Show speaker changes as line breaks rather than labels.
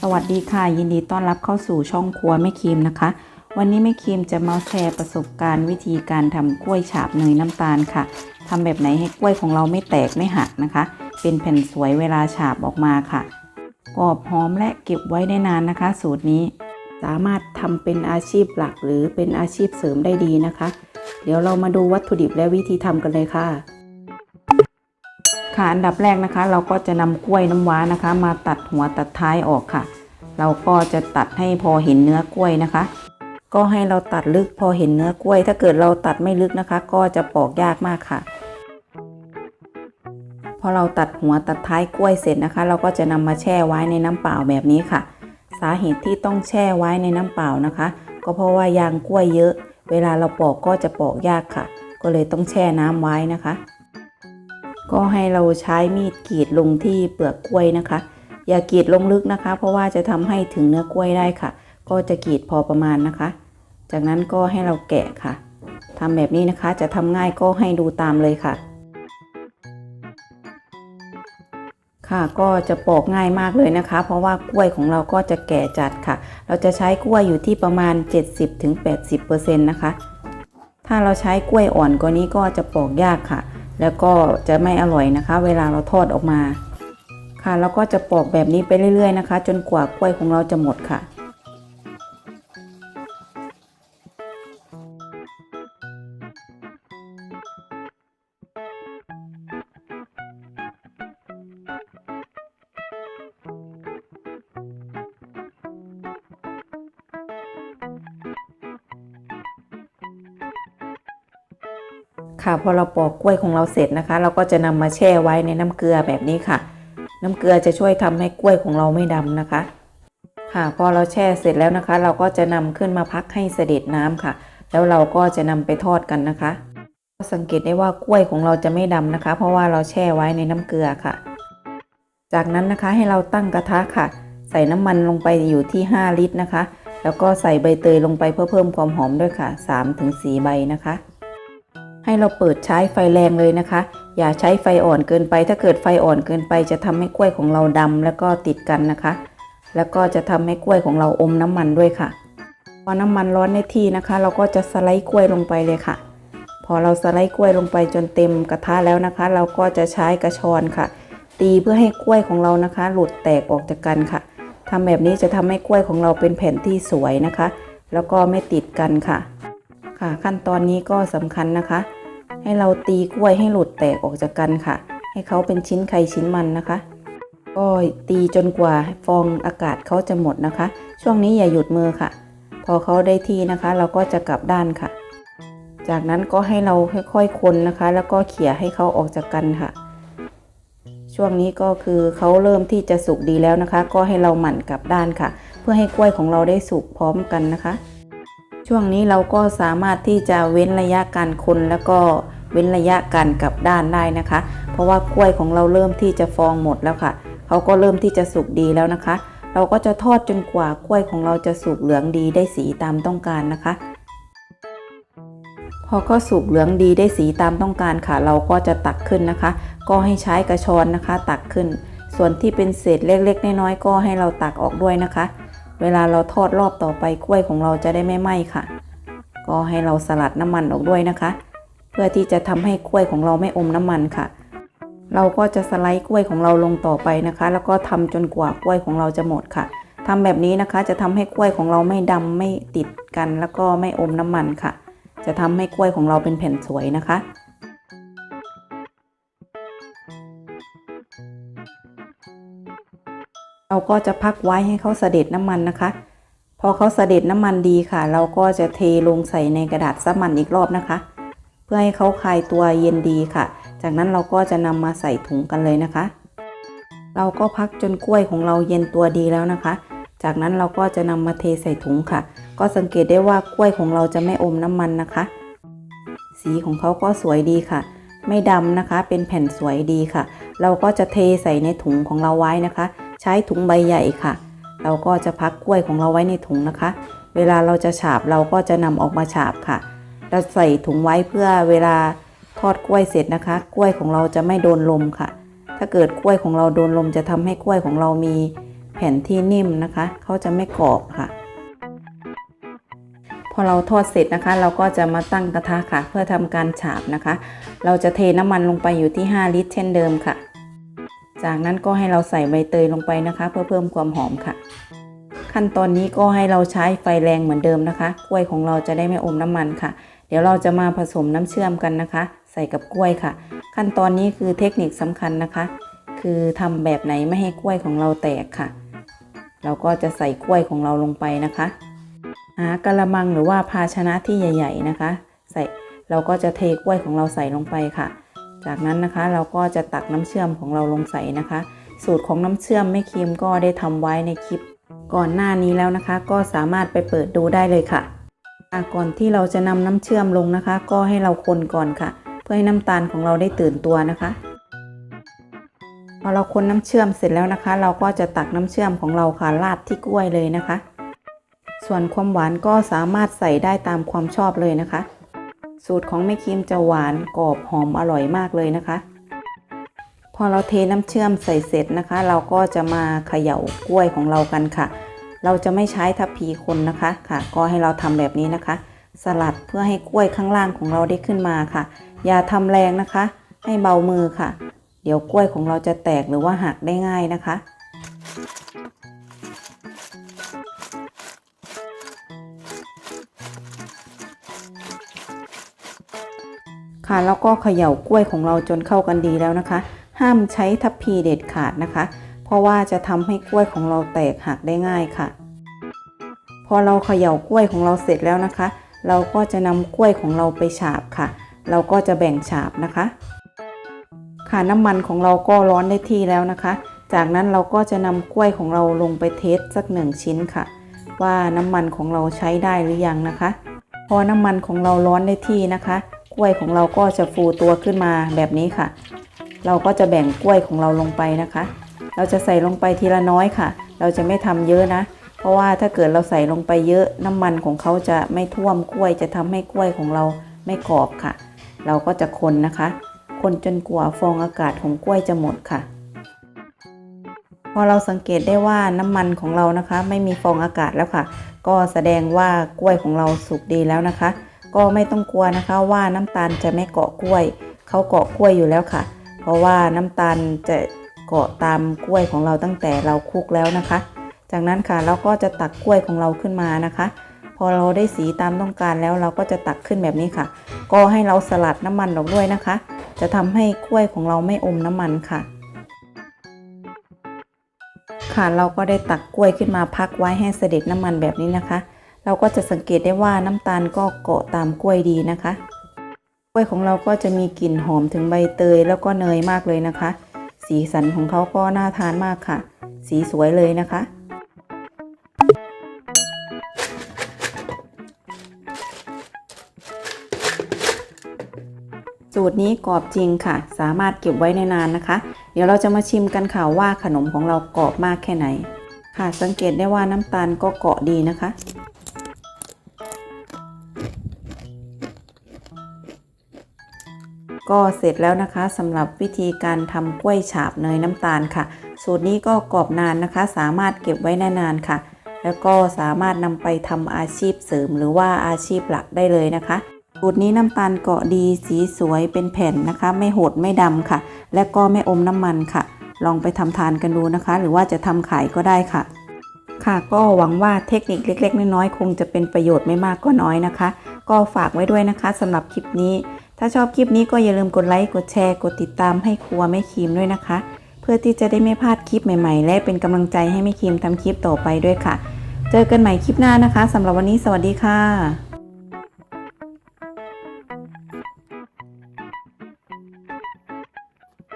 สวัสดีค่ะ ยินดีต้อนรับเข้าสู่ช่องครัวแม่ครีมนะคะ วันนี้แม่ครีมจะมาแชร์ประสบการณ์วิธีการทำกล้วยฉาบเนยน้ำตาลค่ะทำแบบไหนให้กล้วยของเราไม่แตกไม่หักนะคะ เป็นแผ่นสวยเวลาฉาบออกมาค่ะกรอบหอมและเก็บไว้ได้นานนะคะ สูตรนี้สามารถทำเป็นอาชีพหลักหรือเป็นอาชีพเสริมได้ดีนะคะ เดี๋ยวเรามาดูวัตถุดิบและวิธีทำกันเลยค่ะ ค่ะอันดับแรกนะคะ เราก็จะนำกล้วยน้ำว้านะคะ มาตัดหัวตัดท้ายออกค่ะ เราก็จะตัดให้พอเห็นเนื้อกล้วยนะคะ ก็ให้เราตัดลึกพอเห็นเนื้อกล้วย ถ้าเกิดเราตัดไม่ลึกนะคะ ก็จะปอกยากมากค่ะ พอเราตัดหัวตัดท้ายกล้วยเสร็จนะคะ เราก็จะนำมาแช่ไว้ในน้ำเปล่าแบบนี้ค่ะ สาเหตุที่ต้องแช่ไว้ในน้ำเปล่านะคะ ก็เพราะว่ายางกล้วยเยอะ เวลาเราปอกก็จะปอกยากค่ะ ก็เลยต้องแช่น้ำไว้นะคะ ก็ให้เราใช้มีดกรีดลงที่เปลือกกล้วยนะคะ อย่ากรีดลงลึกนะคะ เพราะว่าจะทำให้ถึงเนื้อกล้วยได้ค่ะ ก็จะกรีดพอประมาณนะคะ จากนั้นก็ให้เราแกะค่ะทำแบบนี้นะคะจะทำง่ายก็ให้ดูตามเลยค่ะ ค่ะก็จะปอกง่ายมากเลยนะคะ เพราะว่ากล้วยของเราก็จะแก่จัดค่ะ เราจะใช้กล้วยอยู่ที่ประมาณ 70-80%นะคะถ้าเราใช้กล้วยอ่อนกว่านี้ก็จะปอกยากค่ะ แล้วก็จะไม่อร่อยนะคะ เวลาเราทอดออกมาค่ะ แล้วก็จะปอกแบบนี้ไปเรื่อยๆนะคะ จนกว่ากล้วยของเราจะหมดค่ะ ค่ะพอเราปอกกล้วยของเราเสร็จนะคะ เราก็จะนำมาแช่ไว้ในน้ำเกลือแบบนี้ค่ะ น้ำเกลือจะช่วยทำให้กล้วยของเราไม่ดำนะคะ ค่ะพอเราแช่เสร็จแล้วนะคะ เราก็จะนำขึ้นมาพักให้เสด็จน้ำค่ะ แล้วเราก็จะนำไปทอดกันนะคะสังเกตได้ว่ากล้วยของเราจะไม่ดำนะคะ เพราะว่าเราแช่ไว้ในน้ำเกลือค่ะ จากนั้นนะคะให้เราตั้งกระทะค่ะ ใส่น้ำมันลงไปอยู่ที่ 5 ลิตรนะคะ แล้วก็ใส่ใบเตยลงไปเพื่อเพิ่มความหอมด้วยค่ะ3-4ใบนะคะ ให้เราเปิดใช้ไฟแรงเลยนะคะ อย่าใช้ไฟอ่อนเกินไป ถ้าเกิดไฟอ่อนเกินไป จะทำให้กล้วยของเราดำแล้วก็ติดกันนะคะ แล้วก็จะทำให้กล้วยของเราอมน้ำมันด้วยค่ะ พอน้ำมันร้อนในที่นะคะ เราก็จะสไลด์กล้วยลงไปเลยค่ะ พอเราสไลด์กล้วยลงไปจนเต็มกระทะแล้วนะคะ เราก็จะใช้กระชอนค่ะ ตีเพื่อให้กล้วยของเรานะคะ หลุดแตกออกจากกันค่ะทำแบบนี้จะทำให้กล้วยของเราเป็นแผ่นที่สวยนะคะ แล้วก็ไม่ติดกันค่ะ ค่ะ ขั้นตอนนี้ก็สำคัญนะคะ ให้เราตีกล้วยให้หลุดแตกออกจากกันค่ะ ให้เขาเป็นชิ้นไข่ชิ้นมันนะคะ ก็ตีจนกว่าฟองอากาศเขาจะหมดนะคะ ช่วงนี้อย่าหยุดมือค่ะ พอเขาได้ที่นะคะ เราก็จะกลับด้านค่ะ จากนั้นก็ให้เราค่อยๆคนนะคะ แล้วก็เขี่ยให้เขาออกจากกันค่ะ ช่วงนี้ก็คือเขาเริ่มที่จะสุกดีแล้วนะคะ ก็ให้เราหมั่นกลับด้านค่ะ เพื่อให้กล้วยของเราได้สุกพร้อมกันนะคะ ช่วงนี้เราก็สามารถที่จะเว้นระยะการคนแล้วก็เว้นระยะการกลับด้านได้นะคะ เพราะว่ากล้วยของเราเริ่มที่จะฟองหมดแล้วค่ะเขาก็เริ่มที่จะสุกดีแล้วนะคะ เราก็จะทอดจนกว่ากล้วยของเราจะสุกเหลืองดีได้สีตามต้องการนะคะ พอก็สุกเหลืองดีได้สีตามต้องการค่ะ เราก็จะตักขึ้นนะคะ ก็ให้ใช้กระชอนนะคะ ตักขึ้น ส่วนที่เป็นเศษเล็กๆน้อยๆก็ให้เราตักออกด้วยนะคะ เวลาเราทอดรอบต่อไปกล้วยของเราจะได้ไม่ไหม้ค่ะ ก็ให้เราสลัดน้ำมันออกด้วยนะคะ เพื่อที่จะทำให้กล้วยของเราไม่อมน้ำมันค่ะ เราก็จะสไลด์กล้วยของเราลงต่อไปนะคะ แล้วก็ทำจนกว่ากล้วยของเราจะหมดค่ะทำแบบนี้นะคะจะทำให้กล้วยของเราไม่ดำไม่ติดกัน แล้วก็ไม่อมน้ำมันค่ะ จะทำให้กล้วยของเราเป็นแผ่นสวยนะคะ เราก็จะพักไว้ให้เขาเสด็จน้ำมันนะคะ พอเขาเสด็จน้ำมันดีค่ะ เราก็จะเทลงใส่ในกระดาษซับมันอีกรอบนะคะ เพื่อให้เขาคลายตัวเย็นดีค่ะ จากนั้นเราก็จะนำมาใส่ถุงกันเลยนะคะ เราก็พักจนกล้วยของเราเย็นตัวดีแล้วนะคะ จากนั้นเราก็จะนำมาเทใส่ถุงค่ะ ก็สังเกตได้ว่ากล้วยของเราจะไม่อมน้ำมันนะคะ สีของเขาก็สวยดีค่ะ ไม่ดำนะคะ เป็นแผ่นสวยดีค่ะ เราก็จะเทใส่ในถุงของเราไว้นะคะ ใช้ถุงใบใหญ่ค่ะ เราก็จะพักกล้วยของเราไว้ในถุงนะคะ เวลาเราจะฉาบเราก็จะนำออกมาฉาบค่ะ เราใส่ถุงไว้เพื่อเวลาทอดกล้วยเสร็จนะคะ กล้วยของเราจะไม่โดนลมค่ะ ถ้าเกิดกล้วยของเราโดนลมจะทำให้กล้วยของเรามีแผ่นที่นิ่มนะคะเขาจะไม่กรอบค่ะ พอเราทอดเสร็จนะคะ เราก็จะมาตั้งกระทะค่ะ เพื่อทำการฉาบนะคะ เราจะเทน้ำมันลงไปอยู่ที่ 5 ลิตร เช่นเดิมค่ะ จากนั้นก็ให้เราใส่ใบเตยลงไปนะคะ เพื่อเพิ่มความหอมค่ะ ขั้นตอนนี้ก็ให้เราใช้ไฟแรงเหมือนเดิมนะคะ กล้วยของเราจะได้ไม่อมน้ำมันค่ะ เดี๋ยวเราจะมาผสมน้ำเชื่อมกันนะคะ ใส่กับกล้วยค่ะ ขั้นตอนนี้คือเทคนิคสำคัญนะคะ คือทำแบบไหนไม่ให้กล้วยของเราแตกค่ะ เราก็จะใส่กล้วยของเราลงไปนะคะหากระมังหรือว่าภาชนะที่ใหญ่ ๆนะคะ ใส่เราก็จะเทกล้วยของเราใส่ลงไปค่ะ จากนั้นนะคะเราก็จะตักน้ำเชื่อมของเราลงใส่นะคะ สูตรของน้ำเชื่อมแม่ครีมก็ได้ทำไว้ในคลิป ก่อนหน้านี้แล้วนะคะ ก็สามารถไปเปิดดูได้เลยค่ะก่อนที่เราจะนำน้ำเชื่อมลงนะคะ ก็ให้เราคนก่อนค่ะ เพื่อให้น้ำตาลของเราได้ตื่นตัวนะคะพอเราคนน้ำเชื่อมเสร็จแล้วนะคะ เราก็จะตักน้ำเชื่อมของเราค่ะราดที่กล้วยเลยนะคะ ส่วนความหวานก็สามารถใส่ได้ตามความชอบเลยนะคะ สูตรของแม่ครีมจะหวานกรอบหอมอร่อยมากเลยนะคะ พอเราเทน้ำเชื่อมใส่เสร็จนะคะ เราก็จะมาเขย่ากล้วยของเรากันค่ะ เราจะไม่ใช้ทัพพีคนนะคะค่ะ ก็ให้เราทำแบบนี้นะคะ สลัดเพื่อให้กล้วยข้างล่างของเราได้ขึ้นมาค่ะ อย่าทำแรงนะคะ ให้เบามือค่ะ เดี๋ยวกล้วยของเราจะแตกหรือว่าหักได้ง่ายนะคะ ค่ะ แล้วก็เขย่ากล้วยของเราจนเข้ากันดีแล้วนะคะ ห้ามใช้ทัพพีเด็ดขาดนะคะ เพราะว่าจะทำให้กล้วยของเราแตกหักได้ง่ายค่ะ พอเราเขย่ากล้วยของเราเสร็จแล้วนะคะ เราก็จะนำกล้วยของเราไปฉาบค่ะ เราก็จะแบ่งฉาบนะคะ ค่ะน้ำมันของเราก็ร้อนได้ที่แล้วนะคะ จากนั้นเราก็จะนำกล้วยของเราลงไปเทสสักหนึ่งชิ้นค่ะ ว่าน้ำมันของเราใช้ได้หรือยังนะคะ พอน้ำมันของเราร้อนได้ที่นะคะ กล้วยของเราก็จะฟูตัวขึ้นมาแบบนี้ค่ะ เราก็จะแบ่งกล้วยของเราลงไปนะคะ เราจะใส่ลงไปทีละน้อยค่ะ เราจะไม่ทำเยอะนะ เพราะว่าถ้าเกิดเราใส่ลงไปเยอะน้ำมันของเขาจะไม่ท่วมกล้วยจะทำให้กล้วยของเราไม่กรอบค่ะ เราก็จะคนนะคะ คนจนกว่าฟองอากาศของกล้วยจะหมดค่ะพอเราสังเกตได้ว่าน้ำมันของเรานะคะ ไม่มีฟองอากาศแล้วค่ะ ก็แสดงว่ากล้วยของเราสุกดีแล้วนะคะ ก็ไม่ต้องกลัวนะคะว่าน้ำตาลจะไม่เกาะกล้วย เขาเกาะกล้วยอยู่แล้วค่ะ เพราะว่าน้ำตาลจะเกาะตามกล้วยของเราตั้งแต่เราคลุกแล้วนะคะ จากนั้นค่ะเราก็จะตักกล้วยของเราขึ้นมานะคะ พอเราได้สีตามต้องการแล้วเราก็จะตักขึ้นแบบนี้ค่ะ ก็ให้เราสลัดน้ำมันออกด้วยนะคะ จะทำให้กล้วยของเราไม่อมน้ำมันค่ะค่ะเราก็ได้ตักกล้วยขึ้นมาพักไว้ให้เสด็จน้ำมันแบบนี้นะคะ เราก็จะสังเกตได้ว่าน้ำตาลก็เกาะตามกล้วยดีนะคะ กล้วยของเราก็จะมีกลิ่นหอมถึงใบเตยแล้วก็เนยมากเลยนะคะ สีสันของเขาก็น่าทานมากค่ะ สีสวยเลยนะคะสูตรนี้กรอบจริงค่ะ สามารถเก็บไว้ในนานนะคะ เดี๋ยวเราจะมาชิมกันค่ะว่าขนมของเรากรอบมากแค่ไหน ค่ะสังเกตได้ว่าน้ำตาลก็เกาะดีนะคะ ก็เสร็จแล้วนะคะสำหรับวิธีการทำกล้วยฉาบเนยน้ำตาลค่ะ สูตรนี้ก็กรอบนานนะคะ สามารถเก็บไว้นานๆค่ะ แล้วก็สามารถนำไปทำอาชีพเสริมหรือว่าอาชีพหลักได้เลยนะคะสูตรนี้น้ำตาลเกาะดีสีสวยเป็นแผ่นนะคะ ไม่โหดไม่ดำค่ะ และก็ไม่อมน้ำมันค่ะ ลองไปทำทานกันดูนะคะ หรือว่าจะทำขายก็ได้ค่ะ ค่ะก็หวังว่าเทคนิคเล็ก ๆ น้อยๆคงจะเป็นประโยชน์ไม่มากก็น้อยนะคะ ก็ฝากไว้ด้วยนะคะสำหรับคลิปนี้ ถ้าชอบคลิปนี้ก็อย่าลืมกดไลค์ กดแชร์ กดติดตามให้ครัวแม่ครีมด้วยนะคะ เพื่อที่จะได้ไม่พลาดคลิปใหม่ๆ และเป็นกำลังใจให้แม่ครีมทำคลิปต่อไปด้วยค่ะ เจอกันใหม่คลิปหน้านะคะสำหรับวันนี้สวัสดีค่ะ